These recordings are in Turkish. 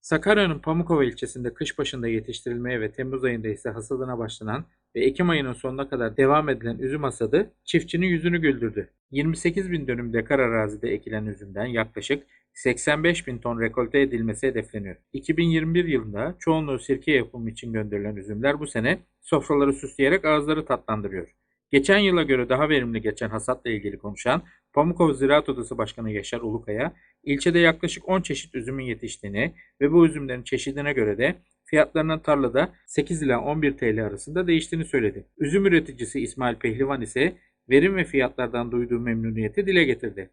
Sakarya'nın Pamukova ilçesinde kış başında yetiştirilmeye ve Temmuz ayında ise hasadına başlanan ve Ekim ayının sonuna kadar devam edilen üzüm hasadı çiftçinin yüzünü güldürdü. 28 bin dönüm dekar arazide ekilen üzümden yaklaşık 85 bin ton rekolte edilmesi hedefleniyor. 2021 yılında çoğunluğu sirke yapımı için gönderilen üzümler bu sene sofraları süsleyerek ağızları tatlandırıyor. Geçen yıla göre daha verimli geçen hasatla ilgili konuşan Pamukova Ziraat Odası Başkanı Yaşar Ulukaya, ilçede yaklaşık 10 çeşit üzümün yetiştiğini ve bu üzümlerin çeşidine göre de fiyatlarının tarlada 8 ila 11 TL arasında değiştiğini söyledi. Üzüm üreticisi İsmail Pehlivan ise verim ve fiyatlardan duyduğu memnuniyeti dile getirdi.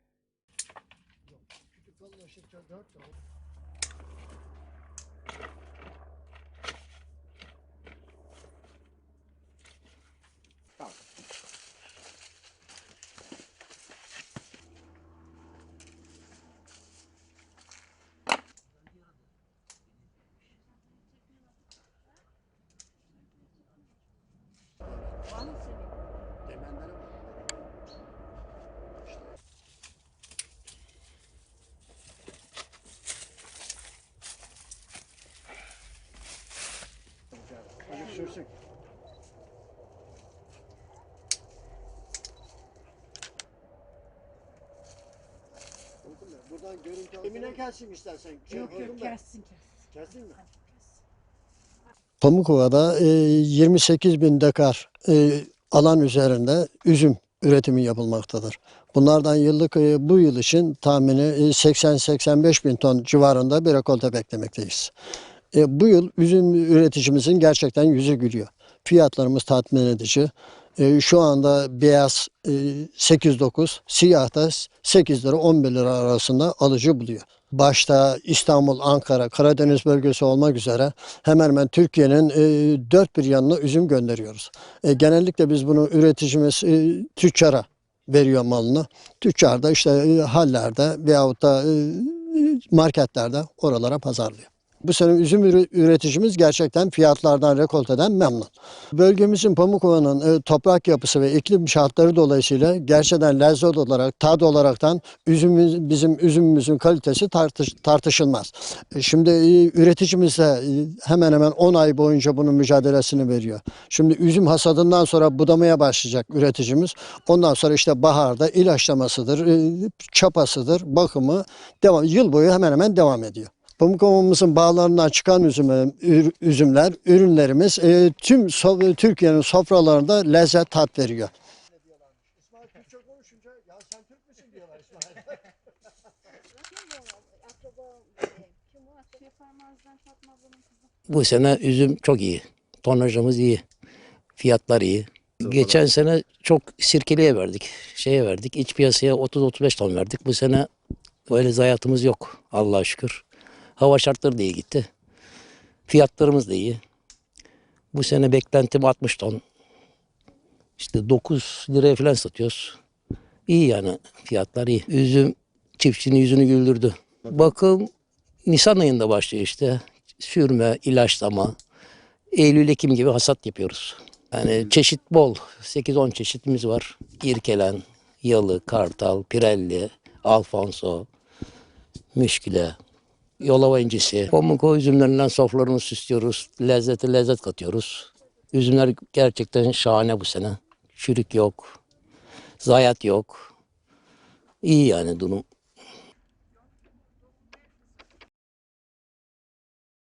Sürsün. Buradan görüntü. Emine gelsin istersen. Yok yok gelsin gelsin. Gelsin mi? Pamukova'da e, 28 bin dekar e, alan üzerinde üzüm üretimi yapılmaktadır. Bunlardan yıllık e, bu yıl için tahmini e, 80-85 bin ton civarında bir rekolte beklemekteyiz. E, bu yıl üzüm üreticimizin gerçekten yüzü gülüyor. Fiyatlarımız tatmin edici. E, şu anda beyaz e, 8-9, siyah da 8 lira 11 lira arasında alıcı buluyor. Başta İstanbul, Ankara, Karadeniz bölgesi olmak üzere hemen hemen Türkiye'nin e, dört bir yanına üzüm gönderiyoruz. E, genellikle biz bunu üreticimiz e, tüccara veriyor malını. Tüccar da işte e, hallerde veyahut da e, marketlerde oralara pazarlıyor. Bu sene üzüm üre- üreticimiz gerçekten fiyatlardan, rekolteden memnun. Bölgemizin Pamukova'nın e, toprak yapısı ve iklim şartları dolayısıyla gerçekten lezzet olarak, tad olaraktan üzümümüz, bizim üzümümüzün kalitesi tartış, tartışılmaz. E, Şimdi e, üreticimiz de hemen hemen 10 ay boyunca bunun mücadelesini veriyor. Şimdi üzüm hasadından sonra budamaya başlayacak üreticimiz. Ondan sonra işte baharda ilaçlamasıdır, çapasıdır, bakımı devam yıl boyu hemen hemen devam ediyor. Pamukova'mızın bağlarından çıkan üzüm, üzümler, ürünlerimiz e, tüm so- Türkiye'nin sofralarında lezzet tat veriyor. İsmail Türkçe konuşunca ya sen Türk müsün diyorlar İsmail. Bu sene üzüm çok iyi. Tonajımız iyi. Fiyatlar iyi. Geçen sene çok sirkeliye verdik. Şeye verdik. İç piyasaya 30-35 ton verdik. Bu sene öyle zayiatımız yok. Allah'a şükür. Hava şartları da iyi gitti. Fiyatlarımız da iyi. Bu sene beklentim 60 ton. İşte 9 liraya falan satıyoruz. İyi yani fiyatlar iyi. Üzüm çiftçinin yüzünü güldürdü. Bakım Nisan ayında başlıyor işte. Sürme, ilaçlama. Eylül-Ekim gibi hasat yapıyoruz. Yani çeşit bol. 8-10 çeşitimiz var. İrkelen, yalı, kartal, pirelli, alfonso, müşküle, yolova incisi. Pamukova üzümlerinden sofralarını süslüyoruz. Lezzeti lezzet katıyoruz. Üzümler gerçekten şahane bu sene. Çürük yok. Zayiat yok. İyi yani durum.